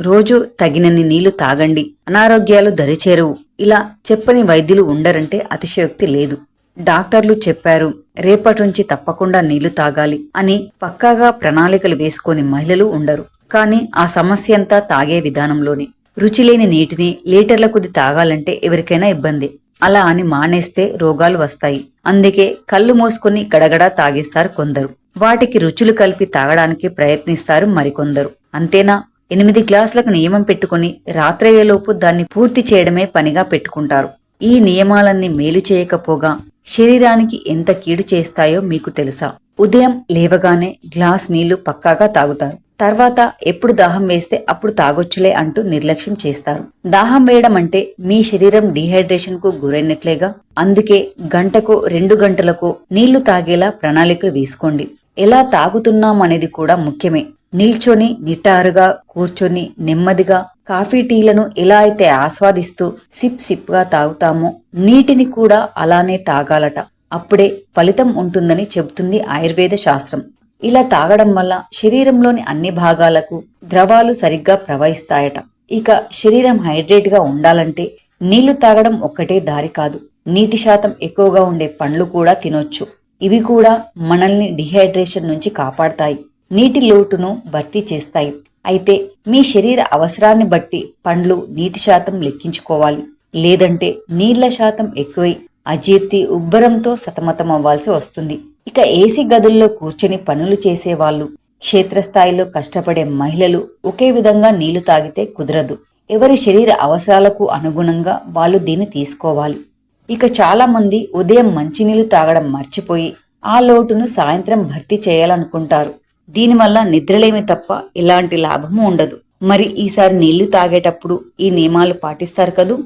రోజు తగినన్ని నీళ్ళు తాగండి. అనారోగ్యాలు దరిచేరవు. ఇలా చెప్పని వైద్యులు ఉండరంటే అతిశయోక్తి లేదు. డాక్టర్లు చెప్పారు రేపటి నుంచి తప్పకుండా నీళ్ళు తాగాలి అని పక్కాగా ప్రణాళికలు వేసుకొని మహిళలు ఉండరు. కానీ ఆ సమస్య అంతా తాగే విధానంలోనే. రుచిలేని నీటిని లీటర్ల కొద్ది తాగాలంటే ఎవరికైనా ఇబ్బంది. అలా అని మానేస్తే రోగాలు వస్తాయి. అందుకే కళ్ళు మూసుకొని గడగడా తాగేస్తారు కొందరు. వాటికి రుచులు కలిపి తాగడానికి ప్రయత్నిస్తారు మరికొందరు. అంతేనా? ఎనిమిది గ్లాసులకు నియమం పెట్టుకుని రాత్రయ్యేలోపు దాన్ని పూర్తి చేయడమే పనిగా పెట్టుకుంటారు. ఈ నియమాలన్నీ మేలు చేయకపోగా శరీరానికి ఎంత కీడు చేస్తాయో మీకు తెలుసా? ఉదయం లేవగానే గ్లాస్ నీళ్ళు పక్కాగా తాగుతారు. తర్వాత ఎప్పుడు దాహం వేస్తే అప్పుడు తాగొచ్చులే అంటూ నిర్లక్ష్యం చేస్తారు. దాహం వేయడం అంటే మీ శరీరం డిహైడ్రేషన్కు గురైనట్లేగా అందుకే గంటకు రెండు గంటలకు నీళ్ళు తాగేలా ప్రణాళికలు వేసుకోండి. ఎలా తాగుతున్నాం అనేది కూడా ముఖ్యమే. నిల్చొని నిటారుగా కూర్చొని నెమ్మదిగా కాఫీ టీలను ఎలా అయితే ఆస్వాదిస్తూ సిప్ సిప్గా తాగుతామో నీటిని కూడా అలానే తాగాలట. అప్పుడే ఫలితం ఉంటుందని చెబుతుంది ఆయుర్వేద శాస్త్రం. ఇలా తాగడం వల్ల శరీరంలోని అన్ని భాగాలకు ద్రవాలు సరిగ్గా ప్రవహిస్తాయట. ఇక శరీరం హైడ్రేట్గా ఉండాలంటే నీళ్ళు తాగడం ఒక్కటే దారి కాదు. నీటి శాతం ఎక్కువగా ఉండే పండ్లు కూడా తినొచ్చు. ఇవి కూడా మనల్ని డిహైడ్రేషన్ నుంచి కాపాడతాయి. నీటి లోటును భర్తీ చేస్తాయి. అయితే మీ శరీర అవసరాన్ని బట్టి పండ్లు నీటి శాతం లెక్కించుకోవాలి. లేదంటే నీళ్ళ శాతం ఎక్కువై అజీర్తి ఉబ్బరంతో సతమతం అవ్వాల్సి వస్తుంది. ఇక ఏసీ గదుల్లో కూర్చొని పనులు చేసేవాళ్ళు క్షేత్రస్థాయిలో కష్టపడే మహిళలు ఒకే విధంగా నీళ్ళు తాగితే కుదరదు. ఎవరి శరీర అవసరాలకు అనుగుణంగా వాళ్ళు దీన్ని తీసుకోవాలి. ఇక చాలా మంది ఉదయం మంచినీళ్ళు తాగడం మర్చిపోయి ఆ లోటును సాయంత్రం భర్తీ చేయాలనుకుంటారు. దీనివల్ల నిద్రలేమి తప్ప ఎలాంటి లాభము ఉండదు. మరి ఈసారి నీళ్ళు తాగేటప్పుడు ఈ నియమాలు పాటిస్తారు కదూ?